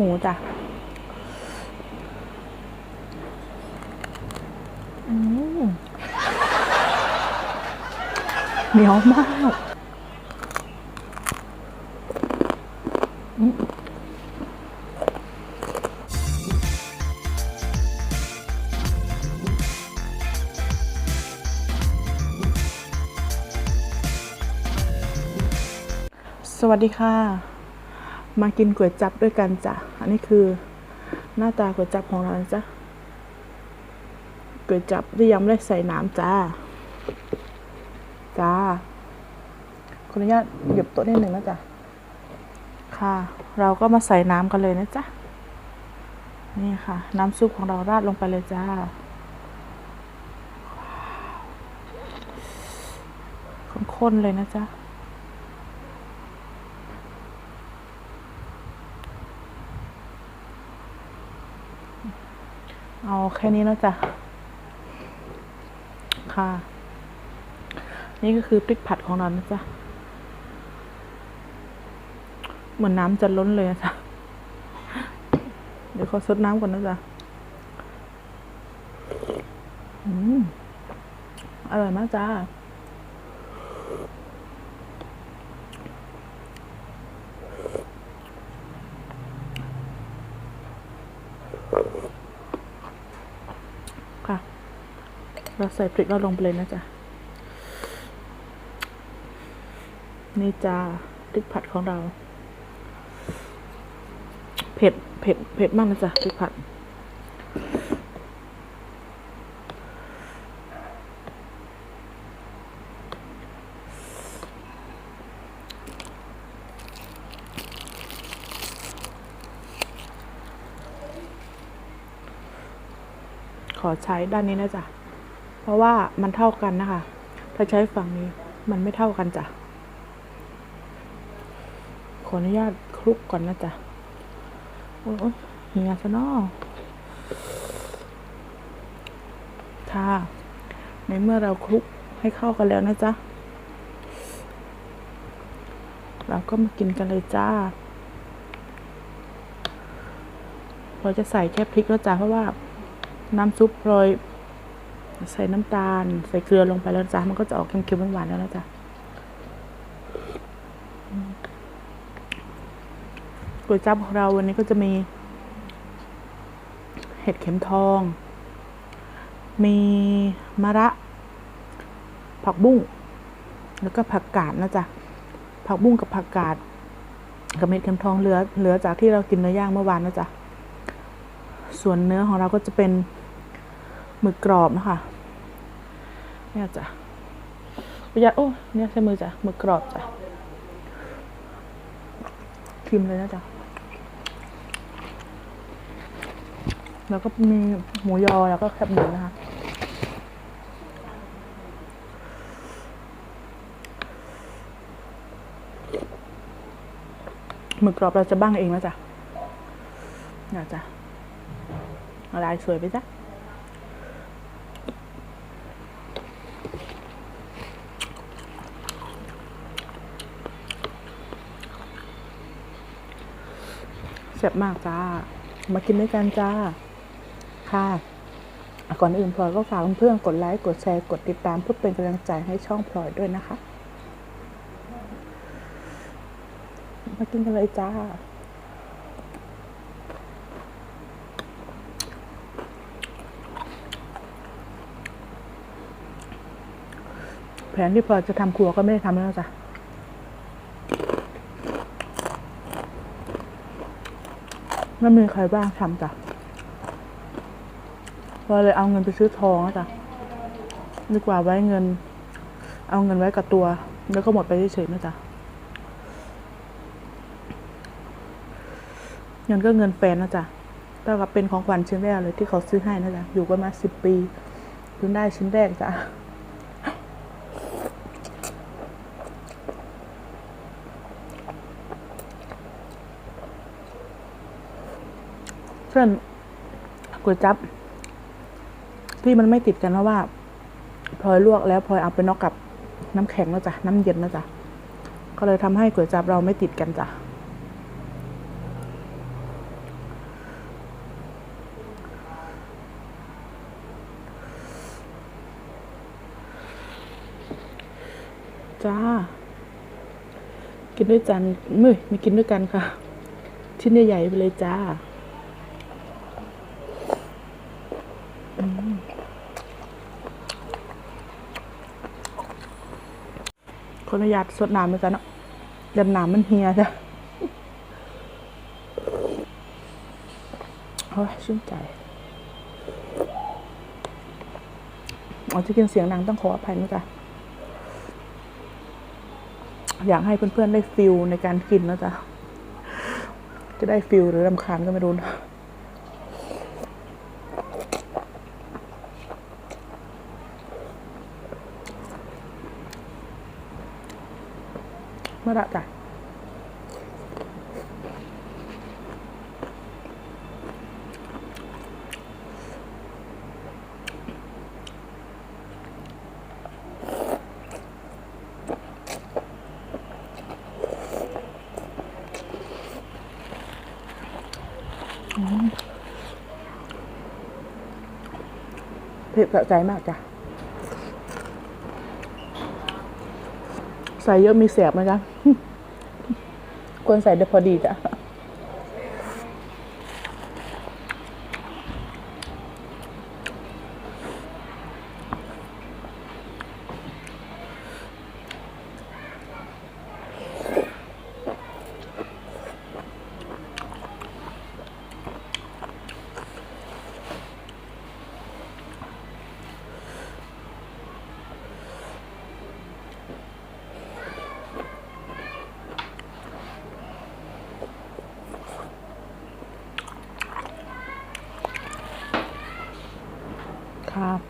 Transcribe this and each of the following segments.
หมูจ้ะอืมเหนียวมาก สวัสดีค่ะ มากินก๋วยจับด้วยกันจ้ะ อันนี้คือหน้าตาก๋วยจับของเราจ้ะก๋วยจับที่ยังไม่ได้ใส่น้ำจ้า จ้า ขออนุญาตหยิบโต๊ะนิดหนึ่งนะจ๊ะ ค่ะ เราก็มาใส่น้ำกันเลยนะจ๊ะ นี่ค่ะ น้ำซุปของเราราดลงไปเลยจ้า ข้นๆเลยนะจ๊ะ เอาแค่นี้แล้วจ้ะ ค่ะ นี่ก็คือพริกผัดของเรานะจ๊ะ เหมือนน้ำจะล้นเลยนะจ๊ะ เดี๋ยวขอซดน้ำก่อนนะจ๊ะ อืม อร่อยมากจ้า ค่ะ เราใส่พริกเราลงไปเลยนะจ๊ะ นี่จ้าพริกผัดของเรา เผ็ด เผ็ด เผ็ดมากนะจ๊ะพริกผัด ขอใช้ด้านนี้นะจ๊ะ ราะว่ามันเท่ากันนะคะ ถ้าใช้ฝั่งนี้มันไม่เท่ากันจ้ะ ขออนุญาตคลุกก่อนนะจ๊ะ โอ้ยเหียซะนอค่ะ ในเมื่อเราคลุกให้เข้ากันแล้วนะจ๊ะ เราก็มากินกันเลยจ้า เราจะใส่แค่พริกแล้วจ้ะเพราะว่าน้ำซุปโรย ใส่น้ำตาล ใส่เกลือลงไปแล้วจ้ะมันก็จะออกเค็มๆหวานๆแล้วนะจ๊ะก๋วยจั๊บของเราวันนี้ก็จะมี เห็ดเข็มทอง มีมะระ ผักบุ้ง แล้วก็ผักกาดนะจ๊ะ ผักบุ้งกับผักกาดกับเห็ดเข็มทองเหลือเหลือจากที่เรากินเนื้อย่างเมื่อวานนะจ๊ะ ส่วนเนื้อของเราก็จะเป็น หมึกกรอบนะคะเนี่ยจ้ะประหยัดโอ้เนี่ยใช้มือจ้ะหมึกกรอบจ้ะชิมเลยนะจ๊ะแล้วก็มีหมูยอแล้วก็แคบหมูนะคะหมึกกรอบเราจะบ้างเองนะจ๊ะเนี่ยจ้ะลายสวยไปจ้ะ แซ่บมากจ้า มากินด้วยกันจ้า ค่ะ ก่อนอื่นพลอยก็ฝากเพื่อนๆกดไลค์ กดแชร์ กดติดตามเพื่อเป็นกำลังใจให้ช่องพลอยด้วยนะคะ มากินกันเลยจ้าแผนที่พลอยจะทำครัวก็ไม่ได้ทำแล้วจ้ะ ไม่มีใครบ้างทำจ้ะพลอยเลยเอาเงินไปซื้อทองจ้ะดีกว่าไว้เงิน เอาเงินไว้กับตัว แล้วก็หมดไปเฉยๆนะจ๊ะเงินก็เงินแฟนนะจ๊ะเท่ากับเป็นของขวัญชิ้นแรกเลยที่เขาซื้อให้นะจ๊ะอยู่กันมาสิบปีเพิ่งได้ชิ้นแรกจ้ะ เส้นก๋วยจั๊บที่มันไม่ติดกันเพราะว่าพลอยลวกแล้วพลอยเอาไปนอกกับน้ำแข็งแล้วจ้ะน้ำเย็นแล้วจ้ะก็เลยทำให้ก๋วยจั๊บเราไม่ติดกันจ้ะจ้า กินด้วยกันมือมีกินด้วยกันค่ะ ชิ้นใหญ่ๆไปเลยจ้า ขออนุญาตสดน้ำนะจ๊ะเนาะยันน้ำมันเฮียจ้ะโอ้ยชื่นใจอ๋อที่กินเสียงดังต้องขออภัยนะจ๊ะอยากให้เพื่อนๆได้ฟิลในการกินนะจ๊ะ จะได้ฟิลหรือรำคาญก็ไม่รู้นะ เมื่อไหรจ้ะเผ็ดสะ ใส่เยอะมีแสบไหมจ๊ะควรใส่ได้พอดีจ้ะ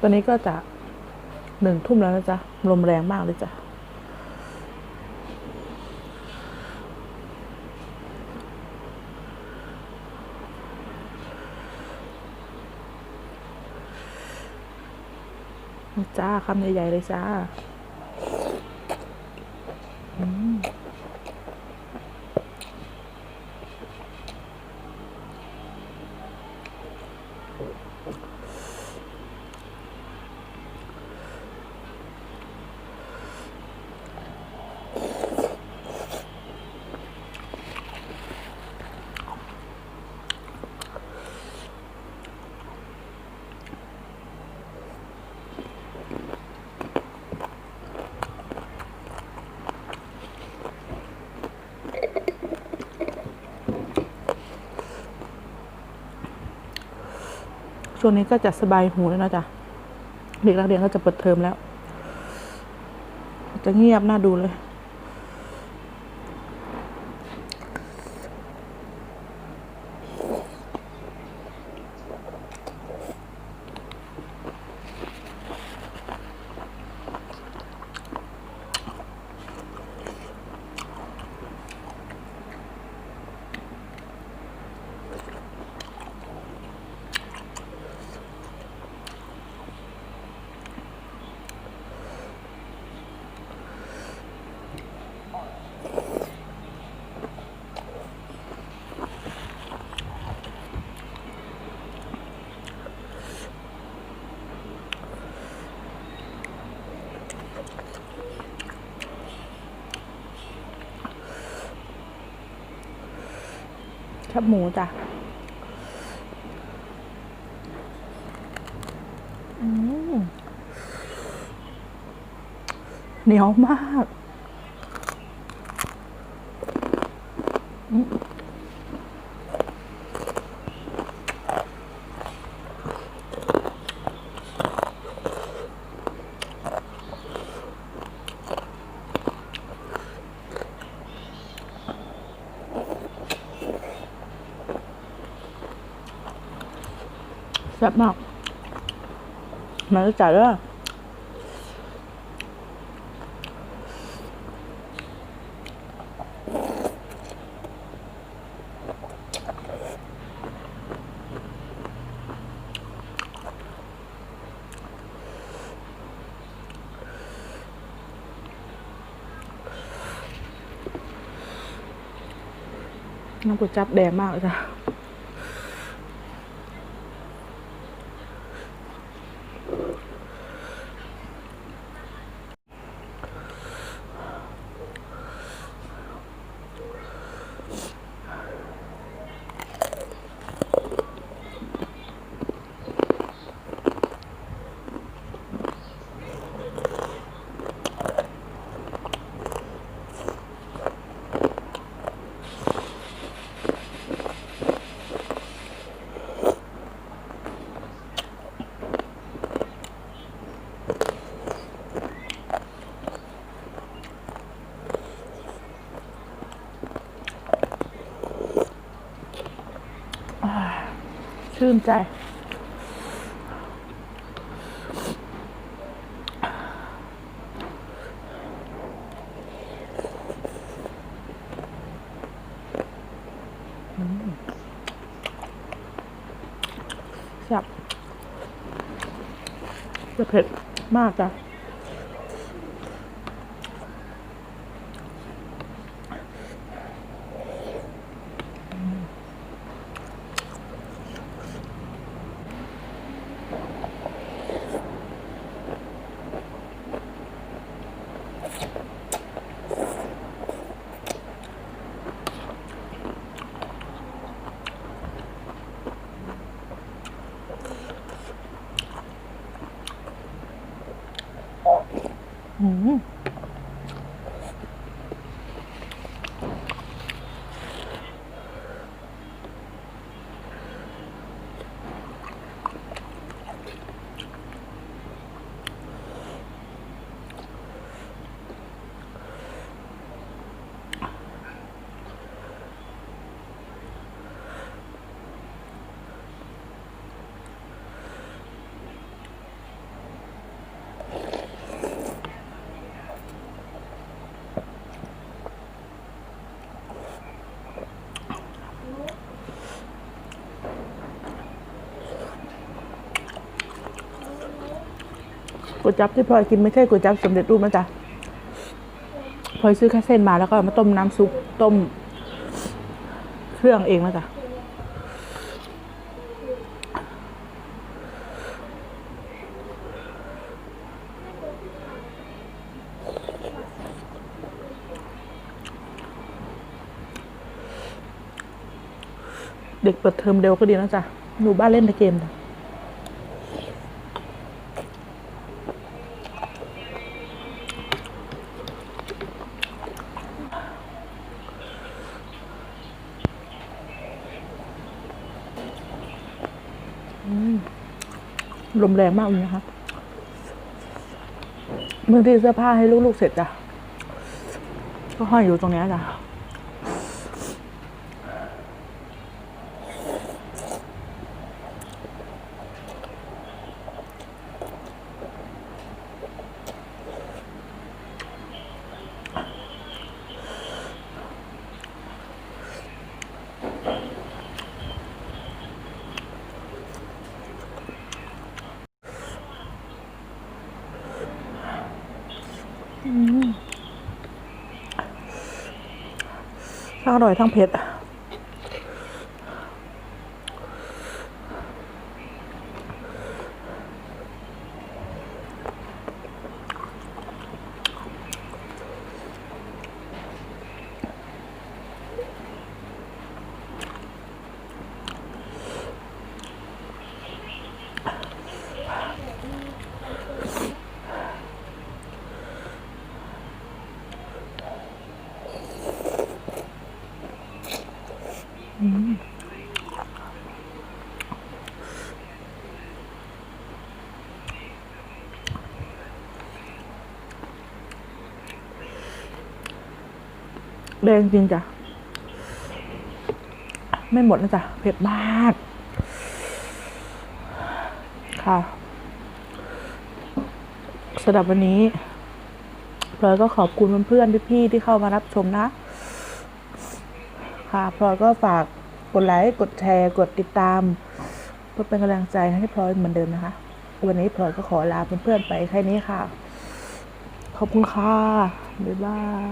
ตอนนี้ก็จะหนึ่งทุ่มแล้วนะจ๊ะ ลมแรงมากเลยจ้ะ จ้าคำใหญ่ ๆ เลยจ้า ช่วงนี้ก็จะสบายหูแล้วนะจ๊ะเด็กนักเรียนก็จะเปิดเทอมแล้ว จะเงียบน่าดูเลย บหมูจ้ะเหนียวมาก แซ่บมากมาแล้วจ้ะเด้อน้ำก๋วยจับแดงมากเลยจ้ะ ชื่นใจ แซ่บจะเผ็ดมากจ้ะ อื ก๋วยจั๊บที่พลอยกินไม่ใช่ก๋วยจั๊บสำเร็จรูปนะจ๊ะพลอยซื้อแค่เส้นมาแล้วก็มาต้มน้ำซุปต้ม เครื่องเองนะจ๊ะเด็กเปิดเทอมเร็วก็ดีนะจ๊ะหนูบ้านเล่นแต่เกมจ้ะ ลมแรงมากเลยนะคะบางทีเสื้อผ้าให้ลูกๆเสร็จจ้ะก็ห้อยอยู่ตรงนี้จ้ะ อร่อยทั้งเผ็ด แรงจริงจ้ะ ไม่หมดนะจ๊ะเผ็ดมาก ค่ะสำหรับวันนี้พลอยก็ขอบคุณเพื่อนๆพี่ๆที่เข้ามารับชมนะ ค่ะพลอยก็ฝากกดไลค์กดแชร์กดติดตาม เพื่อเป็นกำลังใจให้พลอยเหมือนเดิมนะคะ วันนี้พลอยก็ขอลาเพื่อนๆไปแค่นี้ค่ะ ขอบคุณค่ะ บ๊ายบาย